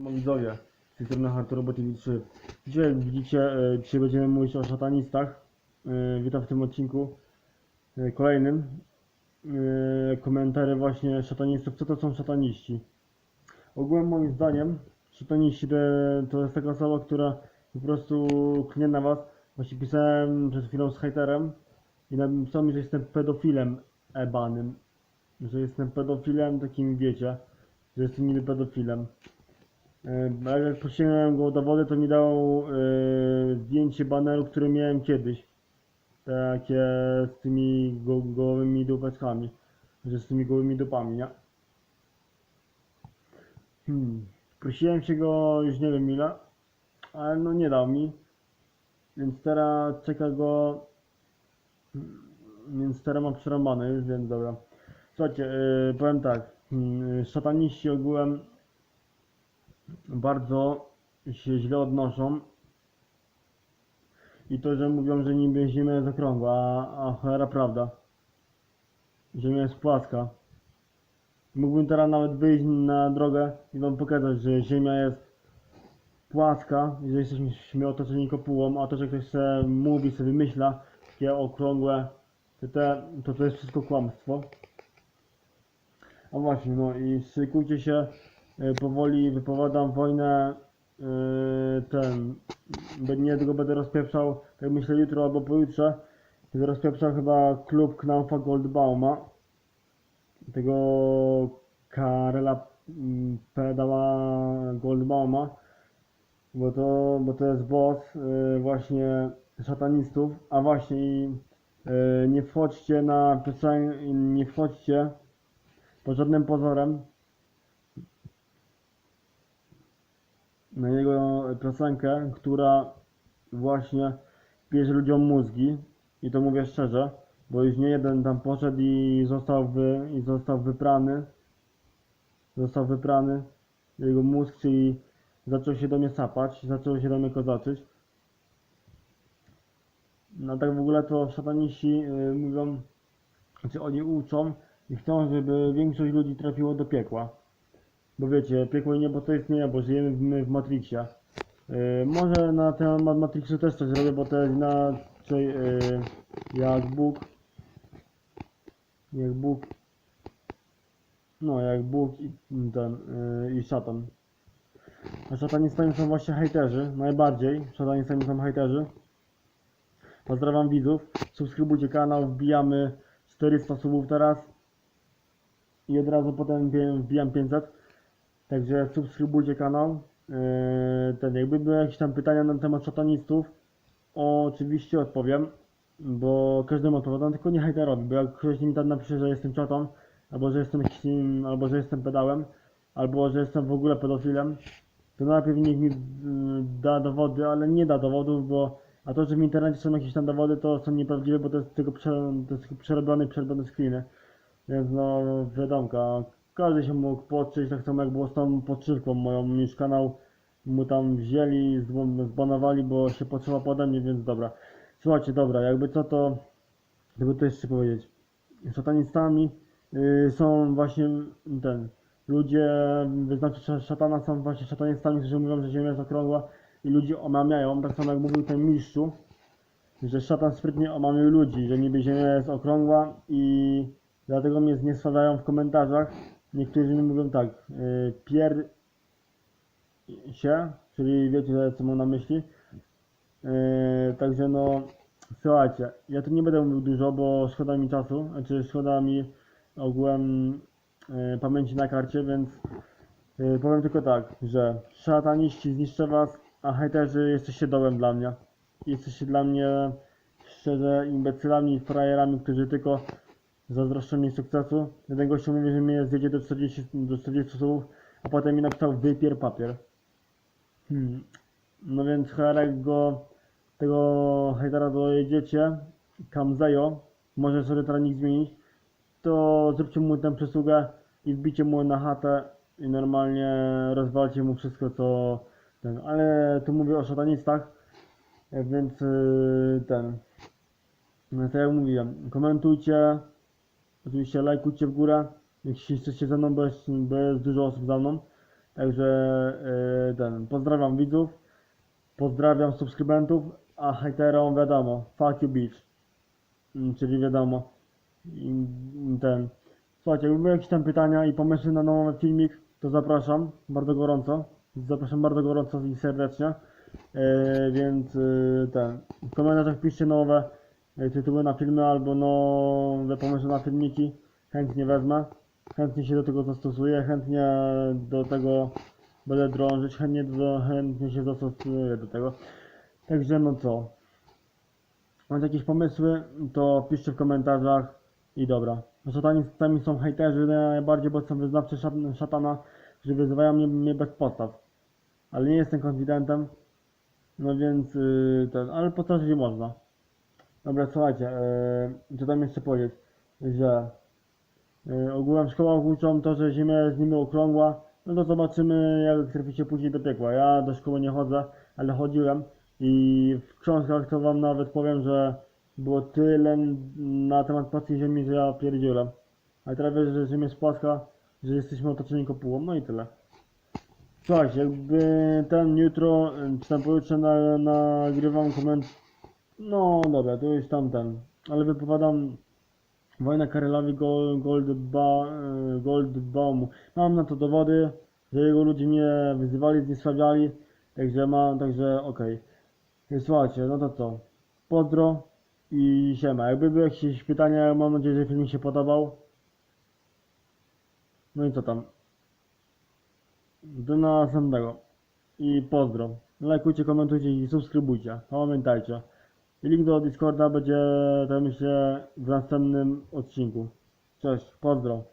Mam widzowie, z tej strony TV 3. Dzisiaj widzicie, e, dzisiaj będziemy mówić o szatanistach. E, Witam w tym odcinku e, kolejnym. E, Komentary właśnie szatanistów. Co to są szataniści? Ogółem moim zdaniem szataniści to, to jest taka osoba, która po prostu klnie na was. Właśnie pisałem przed chwilą z hejterem i napisał mi, że jestem pedofilem ebanym. Że jestem pedofilem takim wiecie, że jestem niby pedofilem. Ale jak prosiłem go o dowody, to mi dał e, zdjęcie baneru, które miałem kiedyś. Takie z tymi go, gołymi dupeczkami. Że z tymi gołymi dupami, nie? Hmm. Prosiłem się go już nie wiem ile, ale no nie dał mi. Więc teraz czeka go. Więc teraz mam przerąbane już, więc dobra. Słuchajcie, e, powiem tak. Hmm, Szataniści ogółem bardzo się źle odnoszą. I to, że mówią, że niby Ziemia jest okrągła, a, a cholera prawda. Ziemia jest płaska. Mógłbym teraz nawet wyjść na drogę i wam pokazać, że Ziemia jest płaska że jesteśmy otoczeni kopułą, a to, że ktoś sobie mówi, sobie wymyśla, takie okrągłe, to, te, to to jest wszystko kłamstwo. A właśnie, no i szykujcie się, powoli wypowiadam wojnę, y, ten, nie tylko będę rozpieprzał, tak myślę jutro albo pojutrze, będę rozpieprzał chyba klub Knaufa Goldbauma, tego Karela mm, Pedała Goldbauma, bo to, bo to jest boss y, właśnie szatanistów, a właśnie nie wchodźcie na nie wchodźcie pod żadnym pozorem na jego piosenkę, która właśnie bierze ludziom mózgi. I to mówię szczerze, bo już nie jeden tam poszedł i został, wy, i został wyprany. Został wyprany. Jego mózg, czyli zaczął się do mnie sapać, zaczął się do mnie kozaczyć. No tak w ogóle to szataniści y, mówią, znaczy oni uczą i chcą, żeby większość ludzi trafiło do piekła. Bo wiecie, piekło i niebo to istnieje, bo żyjemy w- my w Matrixie. Yy, może na temat Matrixu też coś zrobię, bo to jest inaczej yy, jak Bóg. Jak Bóg. No, jak Bóg i ten yy, i szatan. A szatanistami są właśnie hejterzy, najbardziej. Szatanistami są hejterzy. Pozdrawiam widzów. Subskrybujcie kanał, wbijamy 400 subów teraz. I od razu potem wbijam 500. Także subskrybujcie kanał. Yy, Ten, jakby były jakieś tam pytania na temat satanistów, oczywiście odpowiem, bo każdemu odpowiadam, tylko nie hejterowi, bo jak ktoś mi tam napisze, że jestem ciotą, albo że jestem innym- albo że jestem pedałem, albo że jestem w ogóle pedofilem, to najpierw niech mi yy, da dowody, ale nie da dowodów, bo a to, że w internecie są jakieś tam dowody, to są nieprawdziwe, bo to jest tylko, prze, to jest tylko przerobione, przerobione screeny. Więc no, wiadomka, każdy się mógł podszyć, tak samo jak było z tą podszywką moją, niż kanał mu tam wzięli, zbanowali, bo się podszyła pode mnie, więc dobra. Słuchajcie, dobra, jakby co to, jakby to jeszcze powiedzieć. Satanistami y, są właśnie ten, ludzie wyznaczy szatana są właśnie szatanistami, którzy mówią, że ziemia jest okrągła i ludzi omamiają, tak samo jak mówił ten mistrzu, że szatan sprytnie omamił ludzi, że niby ziemia jest okrągła i dlatego mnie zniesławiają w komentarzach. Niektórzy mi mówią tak, y, pier się, czyli wiecie co mam na myśli. Yy, także no, słuchajcie, ja tu nie będę mówił dużo, bo szkoda mi czasu, znaczy szkoda mi ogółem yy, pamięci na karcie, więc powiem tylko tak, że szataniści zniszczę was, a hejterzy jesteście dołem dla mnie. Jesteście dla mnie szczerze imbecylami frajerami, którzy tylko zazdroszczą mi sukcesu. Jeden gościu mówi, że mnie zjedzie do 40, do 40 słów, a potem mi napisał wypier papier. Hmm. No więc jak go tego hejtera dojedziecie, Kamzejo, może sobie teraz nikt zmienić, to zróbcie mu tę przysługę i wbicie mu na chatę i normalnie rozwalcie mu wszystko co ten, ale tu mówię o szatanistach, więc yy, ten, no tak jak mówiłem, komentujcie, oczywiście lajkujcie w górę, jeśli jesteście ze mną, bo jest, bo jest dużo osób za mną, Także yy, ten, pozdrawiam widzów, pozdrawiam subskrybentów, a hejterom wiadomo, fuck you bitch. Mm, Czyli wiadomo, ten. Słuchajcie, jakby były jakieś tam pytania i pomysły na nowy filmik, to zapraszam bardzo gorąco. Zapraszam bardzo gorąco i serdecznie. E, więc e, ten. W komentarzach piszcie nowe tytuły na filmy albo nowe pomysły na filmiki. Chętnie wezmę. Chętnie się do tego zastosuję. Chętnie do tego będę drążyć. Chętnie, do, chętnie się zastosuję do tego. Także no co. Macie jakieś pomysły, to piszcie w komentarzach i dobra. Szatanistami są hejterzy najbardziej, bo są wyznawcy szat, szatana, że wyzywają mnie, mnie bez podstaw. Ale nie jestem konfidentem, no więc yy, ten, ale postawić można. Dobra, słuchajcie, yy, co tam jeszcze powiedzieć, że yy, ogółem szkoła uczą to, że Ziemia jest niby okrągła, no to zobaczymy jak traficie później do piekła. Ja do szkoły nie chodzę, ale chodziłem i w książkach to wam nawet powiem, że było tyle na temat płaskiej Ziemi, że ja pierdzielę. A teraz wiesz, że Ziemia jest płaska, że jesteśmy otoczeni kopułą, no i tyle. Słuchajcie, jakby ten jutro, czy tam pojutrze na, nagrywam koment... No dobra, to już tamten. Ale wypowiadam wojnę Karelowi Gold, Goldba, e, Goldbaumu. Mam na to dowody, że jego ludzie mnie wyzywali, zniesławiali. Także mam, także okej. Słuchajcie, no to co? Pozdro i siema. Jakby były jakieś pytania, mam nadzieję, że film mi się podobał. No i co tam? Do następnego. I pozdro. Lajkujcie, komentujcie i subskrybujcie. Pamiętajcie. Link do Discorda będzie, to myślę, w następnym odcinku. Cześć, pozdro.